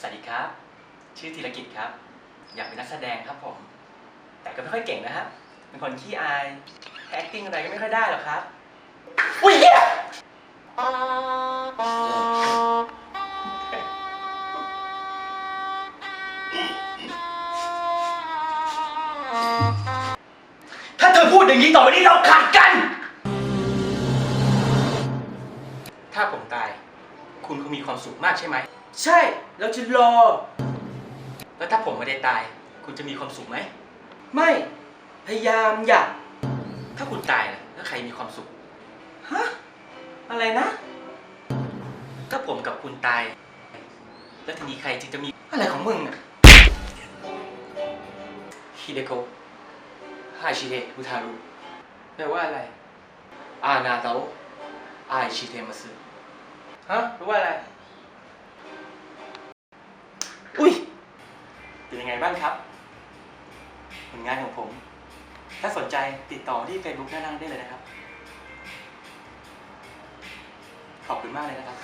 สวัสดีครับ ชื่อธีรกิจครับ อยากเป็นนักแสดงครับผม แต่ก็ไม่ค่อยเก่งนะครับเป็นคนขี้อาย acting อะไรก็ไม่ค่อยได้หรอกครับ อุ้ยเหี้ยถ้าเธอพูดอย่างนี้ต่อไปนี้เราขาดกัน ถ้าผมตาย คุณคงมีความสุขมากใช่ไหม ใช่ เราจะรอ แล้วถ้าผมไม่ได้ตาย คุณจะมีความสุขไหม ไม่ พยายามอยากถ้าคุณตายล่ะแล้วใครมีความสุข ฮะ อะไรนะ ถ้าผมกับคุณตาย แล้วทีนี้ใครจึงจะมีอะไรของมึงอะฮิเดโกะฮาชิเดะอุทารุแปลว่าอะไร อานาโตะไอชิเทมัสึฮะแปลว่าอะไร อุ้ยเป็นยังไงบ้างครับ ผลงานของผม ถ้าสนใจติดต่อที่ Facebook ด้านล่างได้เลยนะครับ ขอบคุณมากเลยนะครับ